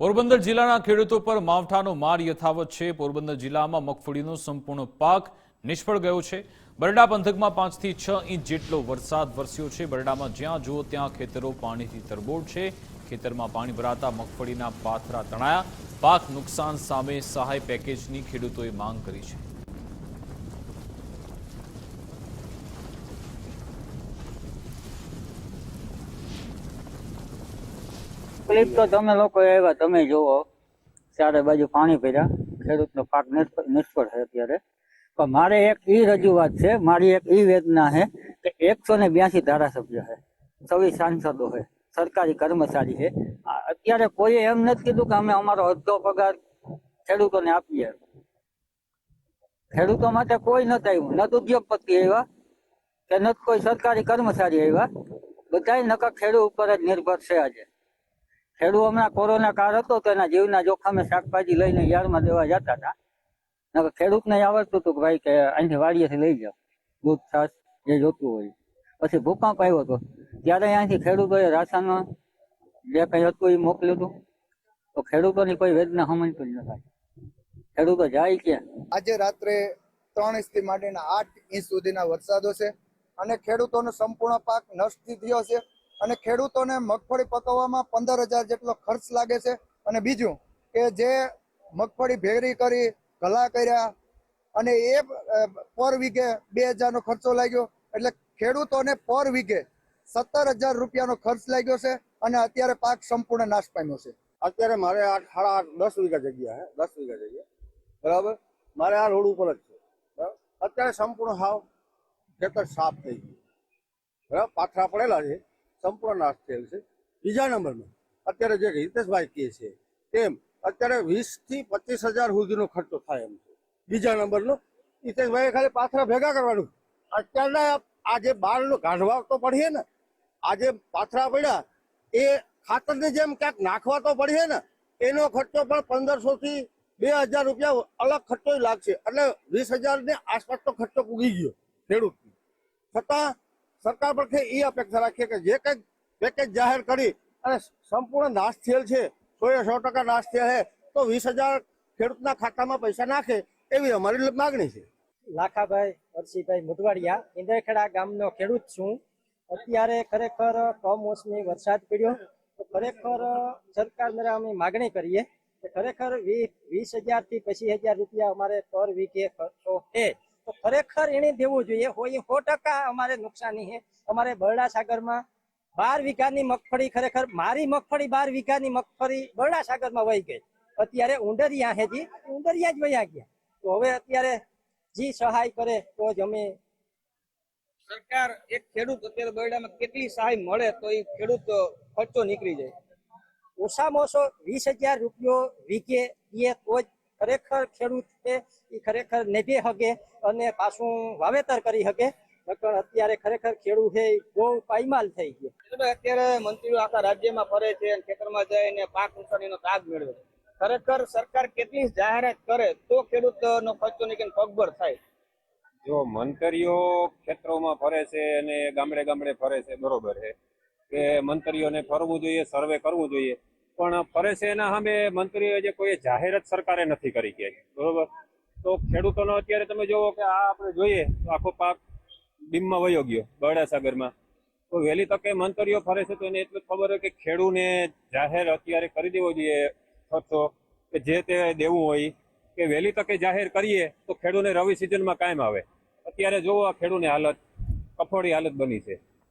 પોરબંદર જિલ્લાના ખેડૂતો પર માવઠાનો માર યથાવત છે. પોરબંદર જિલ્લામાં મગફળીનો સંપૂર્ણ પાક નિષ્ફળ ગયો છે. બરડા પંથકમાં પાંચથી છ ઇંચ જેટલો વરસાદ વરસ્યો છે. બરડામાં જ્યાં જુઓ ત્યાં ખેતરો પાણીથી તરબોળ છે. ખેતરમાં પાણી ભરાતા મગફળીના પાથરા તણાયા. પાક નુકસાન સામે સહાય પેકેજની ખેડૂતોએ માંગ કરી છે. તકલીફ તો તમે લોકો આવ્યા, તમે જોવો ચારે બાજુ પાણી ભર્યા. ખેડૂતનો પાક નિષ્ફળ છે અત્યારે. પણ મારે એક ઈ રજૂઆત છે, મારી એક ઈ વેદના છે કે એકસો ને બ્યાસી ધારાસભ્ય છે. છવ્વીસ સાંસદો છે, સરકારી કર્મચારી છે. અત્યારે કોઈએ એમ નથી કીધું કે અમે અમારો અડધો પગાર ખેડૂતોને આપીએ. ખેડૂતો માટે કોઈ નથી આવ્યું. નત ઉદ્યોગપતિ આવ્યા કે નથી કોઈ સરકારી કર્મચારી આવ્યા. બધાય નકર ખેડૂત ઉપર જ નિર્ભર છે આજે. ખેડૂત હમણાં કોરોના કાળ હતો તો એના જીવના જોખમે શાકભાજી લઈને યાર્ડમાં દેવા જતા હતા. નકર ખેડૂતને આવડતું હતું કે ભાઈ કે અહીંથી વાડીએથી લઈ જાઓ. દૂધ, છાશ, જે જોતું હોય. પછી ભૂકંપ આવ્યો હતો. ત્યારે અહીંયાથી ખેડૂતોએ રાશન જે કંઈ હતું એ મોકલ્યું હતું. તો ખેડૂતોની કોઈ વેદના સમજતું જ નથી ખેડૂતો જાય ક્યાં? આજે રાત્રે ત્રણ ઇંચથી માંડીને આઠ ઇંચ સુધીના વરસાદો છે અને ખેડૂતોનો સંપૂર્ણ પાક નષ્ટ થયો છે. અને ખેડૂતોને મગફળી પકવવામાં પંદર હજાર જેટલો ખર્ચ લાગે છે. અને બીજું કે જે મગફળી ભેગરી કરી ગલા કર્યા અને એ પર વીઘે બે હજારનો ખર્ચો લાગ્યો. એટલે ખેડૂતોને પર વીઘે સત્તર હજાર રૂપિયાનો ખર્ચ લાગ્યો છે અને અત્યારે પાક સંપૂર્ણ નાશ પામ્યો છે. અત્યારે મારે આઠ સાડા દસ વીઘા જગ્યા છે દસ વીઘા જગ્યા. બરાબર? મારે આ રોડ ઉપર જ છે. બરાબર? અત્યારે સંપૂર્ણ હાવ ખેતર સાફ થઈ ગયું. બરાબર? પાથરા પડેલા છે. સંપૂર્ણ નાશ થયેલ છે. બીજા નંબરમાં, અત્યારે જે હિતેશભાઈ કહે છે, તેમ અત્યારે વીસથી પચીસ હજાર સુધીનો ખર્ચો થાય એમ છે. બીજા નંબરનો, હિતેશભાઈએ ખાલી પાથરા ભેગા કરવાનું. અત્યારના આ જે બારનો કાઢવા તો પડીએ ને, આ જે પાથરા પડ્યા, એ ખાતરની જેમ ક્યાંક નાખવા તો પડીએ ને, એનો ખર્ચો પણ પંદરસો થી બે હજાર રૂપિયા અલગ ખર્ચો લાગશે. એટલે વીસ હજાર ને આસપાસ તો ખર્ચો પૂગી ગયો ખેડૂત છતાં સરકાર પરથી એ અપેક્ષા રાખીએ કે જે કંઈક પેકેજ જાહેર કરી અને સંપૂર્ણ નાશ થયેલ છે, સો એ સો ટકા નાશ થયેલ છે, તો વીસ હજાર ખેડૂતના ખાતામાં પૈસા નાખે એવી અમારી માગણી છે. લાખાભાઈ હરસિંહભાઈ મુટવાડિયા ઇન્દ્રખેડા ગામનો ખેડૂત છું. અત્યારે ખરેખર કમોસમી વરસાદ પડ્યો. તો ખરેખર સરકારને અમે માગણી કરીએ કે ખરેખર વીસ હજારથી પચીસ હજાર રૂપિયા અમારે પર વીકે ખર્ચો છે. તો ખરેખર એને દેવું જોઈએ. હોય સો ટકા અમારે નુકસાની છે. અમારે બરડા સાગરમાં બાર વીઘાની મગફળી ખરેખર, મારી મગફળી બાર વીઘાની મગફળી બરડા સાગરમાં વહી ગઈ. અત્યારે ઉંડરિયા હે જી. જ વહ્યા ગયા. તો હવે અત્યારે જી સહાય કરે તો જ અમે સરકાર એક ખેડૂત અત્યારે બરડામાં કેટલી સહાય મળે તો એ ખેડૂત ખર્ચો નીકળી જાય. ઓછામાં ઓછો વીસ હજાર રૂપિયો વીકે એ તો જ ખરેખર ખેડૂત છે એ ખરેખર નેભી શકે અને પાછું વાવેતર કરી શકે પણ અત્યારે ખરેખર ખેડૂત છે બહુ પાયમાલ થઈ ગયો. અત્યારે મંત્રીઓ આખા રાજ્યમાં ફરે છે અને ખેતરમાં જઈને પાક નુકસાનીનો તાગ મેળવે ખરેખર સરકાર કેટલી જાહેરાત કરે તો ખેડૂતનો ખર્ચો નીકળીને પગભર થાય? જો મંત્રીઓ ખેતરોમાં ફરે છે અને ગામડે ગામડે ફરે છે બરોબર છે. કે મંત્રીઓને ફરવું જોઈએ સર્વે કરવું જોઈએ. પણ ફરે છે એના સામે મંત્રીઓ જે કોઈ જાહેરાત સરકારે નથી કરી કે, બરોબર? તો ખેડૂતોનો અત્યારે તમે જોવો કે આ આપણે જોઈએ, તો આખો પાક બીમમાં વયો ગયો બરડા સાગરમાં તો વહેલી તકે મંત્રીઓ ફરે છે તો એને એટલું ખબર હોય કે ખેડૂને જાહેર અત્યારે કરી દેવો જોઈએ ખર્ચો, કે જે તે દેવું હોય, કે વહેલી તકે જાહેર કરીએ તો ખેડૂને રવિ સિઝનમાં કાયમ આવે. અત્યારે જોવો આ ખેડૂની હાલત, કફોડી હાલત બની છે.